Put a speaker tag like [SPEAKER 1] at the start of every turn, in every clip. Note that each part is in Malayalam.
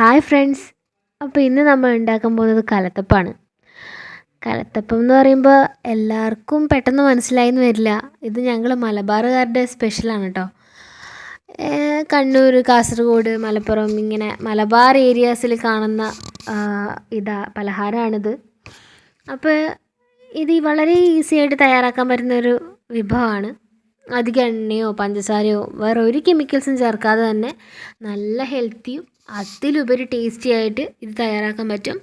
[SPEAKER 1] ഹായ് ഫ്രണ്ട്സ് അപ്പോൾ ഇന്ന് നമ്മൾ ഉണ്ടാക്കാൻ പോകുന്നത് കലത്തപ്പാണ്. കലത്തപ്പം എന്ന് പറയുമ്പോൾ എല്ലാവർക്കും പെട്ടെന്ന് മനസ്സിലായി എന്ന് വരില്ല. ഇത് ഞങ്ങൾ മലബാറുകാരുടെ സ്പെഷ്യലാണ് കേട്ടോ കണ്ണൂർ കാസർഗോഡ് മലപ്പുറം ഇങ്ങനെ മലബാർ ഏരിയാസിൽ കാണുന്ന ഇതാ പലഹാരമാണിത് അപ്പോൾ ഇത് വളരെ ഈസി ആയിട്ട് തയ്യാറാക്കാൻ പറ്റുന്ന ഒരു വിഭവമാണ്. അധികം എണ്ണയോ പഞ്ചസാരയോ വേറെ ഒരു കെമിക്കൽസും ചേർക്കാതെ തന്നെ നല്ല ഹെൽത്തിയും അതിലുപരി ടേസ്റ്റി ആയിട്ട് ഇത് തയ്യാറാക്കാൻ പറ്റും.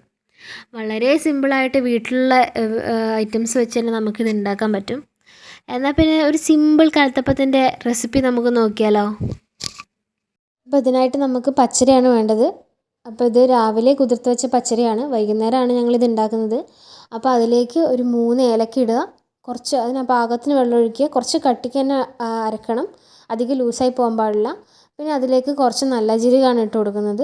[SPEAKER 1] വളരെ സിമ്പിളായിട്ട് വീട്ടിലുള്ള ഐറ്റംസ് വെച്ച് തന്നെ നമുക്കിത് ഉണ്ടാക്കാൻ പറ്റും. എന്നാൽ പിന്നെ ഒരു സിമ്പിൾ കലത്തപ്പത്തിന്റെ റെസിപ്പി നമുക്ക് നോക്കിയാലോ? അപ്പോൾ ഇതിനായിട്ട് നമുക്ക് പച്ചരിയാണ് വേണ്ടത്. അപ്പോൾ ഇത് രാവിലെ കുതിർത്ത് വെച്ച പച്ചരിയാണ്. വൈകുന്നേരമാണ് ഞങ്ങളിത് ഉണ്ടാക്കുന്നത് അപ്പോൾ അതിലേക്ക് ഒരു മൂന്ന് ഏലക്ക ഇടുക. കുറച്ച് അതിന് പാകത്തിന് വെള്ളം ഒഴിക്കുക. കുറച്ച് കട്ടിക്ക് തന്നെ അരക്കണം. അധികം ലൂസായി പോകാൻ പാടില്ല. പിന്നെ അതിലേക്ക് കുറച്ച് നല്ല ജീരകമാണ് ഇട്ട് കൊടുക്കുന്നത്.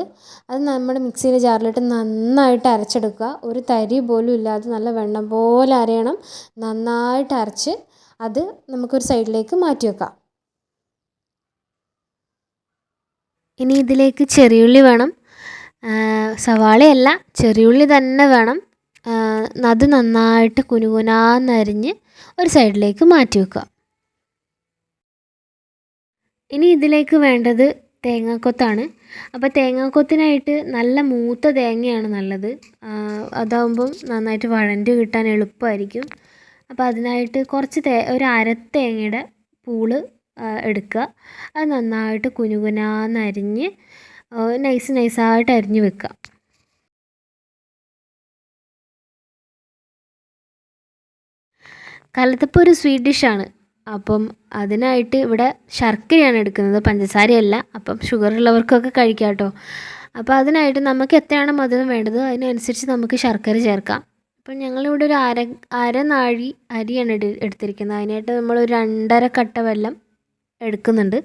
[SPEAKER 1] അത് നമ്മുടെ മിക്സിയുടെ ജാറിലിട്ട് നന്നായിട്ട് അരച്ചെടുക്കുക. ഒരു തരി പോലും ഇല്ലാതെ നല്ല വെണ്ണം പോലെ അരയണം. നന്നായിട്ട് അരച്ച് അത് നമുക്കൊരു സൈഡിലേക്ക് മാറ്റി വെക്കാം. ഇനി ഇതിലേക്ക് ചെറിയുള്ളി വേണം. സവാളയല്ല ചെറിയുള്ളി തന്നെ വേണം. അത് നന്നായിട്ട് കുനുകുനാന്നരിഞ്ഞ് ഒരു സൈഡിലേക്ക് മാറ്റി വെക്കുക. ഇനി ഇതിലേക്ക് വേണ്ടത് തേങ്ങാക്കൊത്താണ്. അപ്പോൾ തേങ്ങാക്കൊത്തിനായിട്ട് നല്ല മൂത്ത തേങ്ങയാണ് നല്ലത്. അതാവുമ്പം നന്നായിട്ട് വഴണ്ട് കിട്ടാൻ എളുപ്പമായിരിക്കും അപ്പോൾ അതിനായിട്ട് കുറച്ച് തേ ഒരു അര തേങ്ങയുടെ പൂൾ എടുക്കുക. അത് നന്നായിട്ട് കുനുകുനാന്നരിഞ്ഞ് നൈസ് നൈസായിട്ട് അരിഞ്ഞ് വെക്കുക. കലത്തപ്പം ഒരു സ്വീറ്റ് ഡിഷാണ് അപ്പം അതിനായിട്ട് ഇവിടെ ശർക്കരയാണ് എടുക്കുന്നത്. പഞ്ചസാരയല്ല. അപ്പം ഷുഗർ ഉള്ളവർക്കൊക്കെ കഴിക്കാം കേട്ടോ. അപ്പോൾ അതിനായിട്ട് നമുക്ക് എത്രയാണ് മധുരം വേണ്ടത്? അതിനനുസരിച്ച് നമുക്ക് ശർക്കര ചേർക്കാം. അപ്പം ഞങ്ങളിവിടെ ഒരു അര അര നാഴി അരിയാണ് എടുത്തിരിക്കുന്നത്. അതിനായിട്ട് നമ്മൾ ഒരു രണ്ടര കട്ട വെള്ളം എടുക്കുന്നുണ്ട്.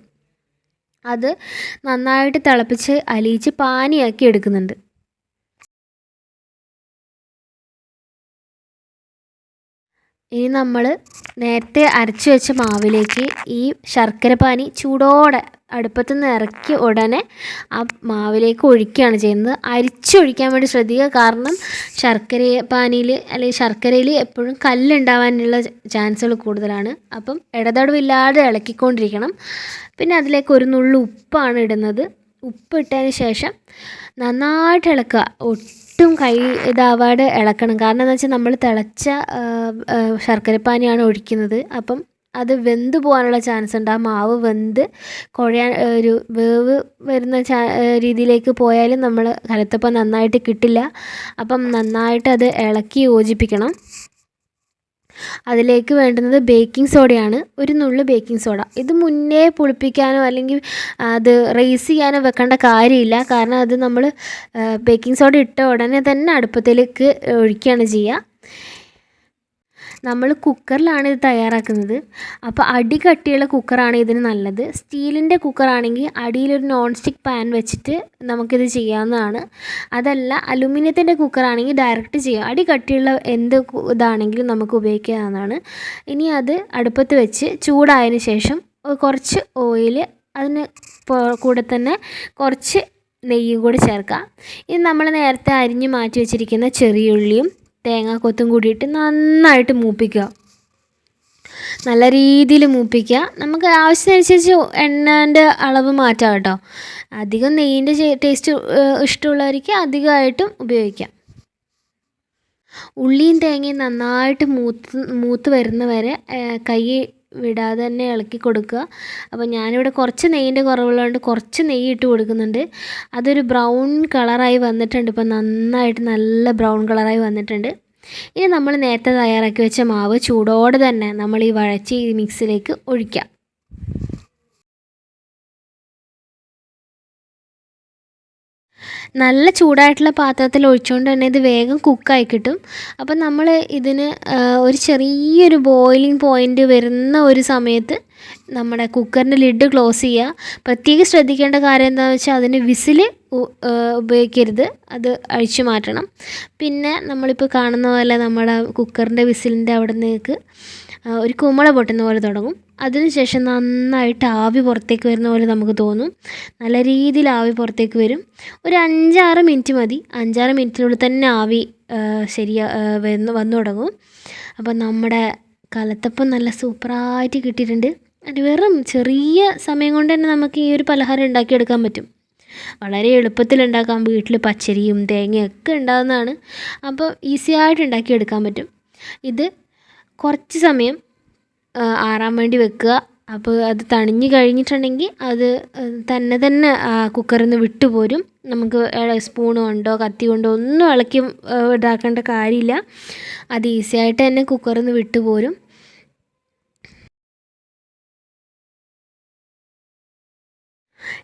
[SPEAKER 1] അത് നന്നായിട്ട് തിളപ്പിച്ച് അലിയിച്ച് പാനിയാക്കി എടുക്കുന്നുണ്ട്. ഇനി നമ്മൾ നേരത്തെ അരച്ച് വെച്ച മാവിലേക്ക് ഈ ശർക്കര പാനി ചൂടോടെ അടുപ്പത്തു നിന്ന് ഇറക്കി ഉടനെ ആ മാവിലേക്ക് ഒഴിക്കുകയാണ് ചെയ്യുന്നത്. അരിച്ചൊഴിക്കാൻ വേണ്ടി ശ്രദ്ധിക്കുക. കാരണം ശർക്കര പാനിയിൽ അല്ലെങ്കിൽ ശർക്കരയിൽ എപ്പോഴും കല്ലുണ്ടാവാനുള്ള ചാൻസുകൾ കൂടുതലാണ്. അപ്പം ഇടതടവില്ലാതെ ഇളക്കിക്കൊണ്ടിരിക്കണം. പിന്നെ അതിലേക്ക് ഒരു നുള്ളു ഉപ്പാണ് ഇടുന്നത്. ഉപ്പ് ഇട്ടതിന് ശേഷം നന്നായിട്ട് ഇളക്കുക. ഒട്ടും കൈ ഇതാവാതെ ഇളക്കണം. കാരണം എന്താ വെച്ചാൽ നമ്മൾ തിളച്ച ശർക്കരപ്പാനിയാണ് ഒഴിക്കുന്നത്. അപ്പം അത് വെന്ത് പോകാനുള്ള ചാൻസ് ഉണ്ട്. ആ മാവ് വെന്ത് കുഴയാൻ ഒരു വേവ് വരുന്ന ചാ രീതിയിലേക്ക് പോയാലും നമ്മൾ കലത്തപ്പം നന്നായിട്ട് കിട്ടില്ല. അപ്പം നന്നായിട്ട് അത് ഇളക്കി യോജിപ്പിക്കണം. അതിലേക്ക് വേണ്ടുന്നത് ബേക്കിംഗ് സോഡയാണ് ഒരു നുള്ളു ബേക്കിംഗ് സോഡ ഇത് മുന്നേ പുളിപ്പിക്കാനോ അല്ലെങ്കിൽ അത് റൈസ് ചെയ്യാനോ വെക്കേണ്ട കാര്യമില്ല. കാരണം അത് നമ്മൾ ബേക്കിംഗ് സോഡ ഇട്ട ഉടനെ തന്നെ അടുപ്പത്തിലേക്ക് ഒഴിക്കുകയാണ് ചെയ്യുക. നമ്മൾ കുക്കറിലാണ് ഇത് തയ്യാറാക്കുന്നത്. അപ്പോൾ അടി കട്ടിയുള്ള കുക്കറാണ് ഇതിന് നല്ലത്. സ്റ്റീലിന്റെ കുക്കറാണെങ്കിൽ അടിയിലൊരു നോൺ സ്റ്റിക്ക് പാൻ വെച്ചിട്ട് നമുക്കിത് ചെയ്യാവുന്നതാണ്. അതല്ല അലുമിനിയത്തിന്റെ കുക്കറാണെങ്കിൽ ഡയറക്റ്റ് ചെയ്യാം. അടി കട്ടിയുള്ള എന്ത് ഇതാണെങ്കിലും നമുക്ക് ഉപയോഗിക്കാവുന്നതാണ്. ഇനി അത് അടുപ്പത്ത് വെച്ച് ചൂടായതിന് ശേഷം കുറച്ച് ഓയിൽ അതിന് കൂടെ തന്നെ കുറച്ച് നെയ്യും കൂടി ചേർക്കാം. ഇത് നമ്മൾ നേരത്തെ അരിഞ്ഞ് മാറ്റി വെച്ചിരിക്കുന്ന ചെറിയുള്ളിയും തേങ്ങാക്കൊത്തും കൂടിയിട്ട് നന്നായിട്ട് മൂപ്പിക്കുക. നല്ല രീതിയിൽ മൂപ്പിക്കുക. നമുക്ക് ആവശ്യത്തിനനുസരിച്ച് എണ്ണേന്റെ അളവ് മാറ്റാം കേട്ടോ. അധികം നെയ്യിന്റെ ടേസ്റ്റ് ഇഷ്ടമുള്ളവർക്ക് അധികമായിട്ടും ഉപയോഗിക്കാം. ഉള്ളിയും തേങ്ങയും നന്നായിട്ട് മൂത്ത് മൂത്ത് വരുന്ന വരെ കൈ വിടാതെ തന്നെ ഇളക്കി കൊടുക്കുക. അപ്പോൾ ഞാനിവിടെ കുറച്ച് നെയ്യിന്റെ കുറവുള്ളതുകൊണ്ട് കുറച്ച് നെയ്യ് ഇട്ട് കൊടുക്കുന്നുണ്ട്. അതൊരു ബ്രൗൺ കളറായി വന്നിട്ടുണ്ട്. ഇപ്പോൾ നന്നായിട്ട് നല്ല ബ്രൗൺ കളറായി വന്നിട്ടുണ്ട്. ഇനി നമ്മൾ നേരത്തെ തയ്യാറാക്കി വെച്ച മാവ് ചൂടോടെ തന്നെ നമ്മൾ ഈ വഴച്ച് ഈ മിക്സിലേക്ക് ഒഴിക്കാം. നല്ല ചൂടായിട്ടുള്ള പാത്രത്തിൽ ഒഴിച്ചുകൊണ്ട് തന്നെ ഇത് വേഗം കുക്കായി കിട്ടും. അപ്പം നമ്മൾ ഇതിന് ഒരു ചെറിയൊരു ബോയിലിംഗ് പോയിന്റ് വരുന്ന ഒരു സമയത്ത് നമ്മുടെ കുക്കറിന്റെ ലിഡ് ക്ലോസ് ചെയ്യുക പ്രത്യേകം ശ്രദ്ധിക്കേണ്ട കാര്യം എന്താണെന്ന് വെച്ചാൽ അതിന് വിസിൽ ഉപയോഗിക്കരുത്. അത് അഴിച്ചു മാറ്റണം. പിന്നെ നമ്മളിപ്പോൾ കാണുന്ന പോലെ നമ്മുടെ കുക്കറിന്റെ വിസിലിന്റെ അവിടെ നിന്നേക്ക് ഒരു കുമള പൊട്ടുന്ന പോലെ തുടങ്ങും. അതിനുശേഷം നന്നായിട്ട് ആവി പുറത്തേക്ക് വരുന്ന പോലെ നമുക്ക് തോന്നും. നല്ല രീതിയിൽ ആവി പുറത്തേക്ക് വരും. ഒരു അഞ്ചാറ് മിനിറ്റ് മതി. അഞ്ചാറ് മിനിറ്റിനുള്ളിൽ തന്നെ ആവി ശരിയാ വന്ന് വന്നു തുടങ്ങും. അപ്പോൾ നമ്മുടെ കലത്തപ്പം നല്ല സൂപ്പറായിട്ട് കിട്ടിയിട്ടുണ്ട്. അത് വെറും ചെറിയ സമയം കൊണ്ട് തന്നെ നമുക്ക് ഈ ഒരു പലഹാരം ഉണ്ടാക്കിയെടുക്കാൻ പറ്റും. വളരെ എളുപ്പത്തിൽ ഉണ്ടാക്കാം. വീട്ടിൽ പച്ചരിയും തേങ്ങയൊക്കെ ഉണ്ടാകുന്നതാണ് അപ്പോൾ ഈസി ആയിട്ട് ഉണ്ടാക്കിയെടുക്കാൻ പറ്റും. ഇത് കുറച്ച് സമയം ആറാൻ വേണ്ടി വെക്കുക. അപ്പോൾ അത് തണിഞ്ഞ് കഴിഞ്ഞിട്ടുണ്ടെങ്കിൽ അത് തന്നെ തന്നെ ആ കുക്കറിൽ നിന്ന് വിട്ടു പോരും. നമുക്ക് സ്പൂൺ കൊണ്ടോ കത്തി കൊണ്ടോ ഒന്നും ഇളക്കി ഇതാക്കേണ്ട കാര്യമില്ല. അത് ഈസി ആയിട്ട് തന്നെ കുക്കറിൽ നിന്ന് വിട്ടു പോരും.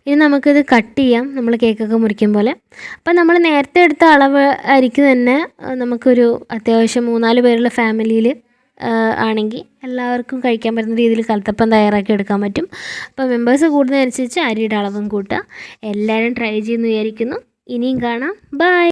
[SPEAKER 1] ഇനി നമുക്കിത് കട്ട് ചെയ്യാം. നമ്മൾ കേക്കൊക്കെ മുറിക്കും പോലെ. അപ്പം നമ്മൾ നേരത്തെ എടുത്ത അളവ് അരിക്ക് തന്നെ നമുക്കൊരു അത്യാവശ്യം മൂന്നാൽ പേരുള്ള ഫാമിലിയിൽ ആണെങ്കിൽ എല്ലാവർക്കും കഴിക്കാൻ പറ്റുന്ന രീതിയിൽ കലത്തപ്പം തയ്യാറാക്കി എടുക്കാൻ പറ്റും. അപ്പോൾ മെമ്പേഴ്സ് കൂടുന്നതനുസരിച്ച് അരിയുടെ അളവും കൂട്ടുക. എല്ലാവരും ട്രൈ ചെയ്യുമെന്ന് വിചാരിക്കുന്നു. ഇനിയും കാണാം. ബൈ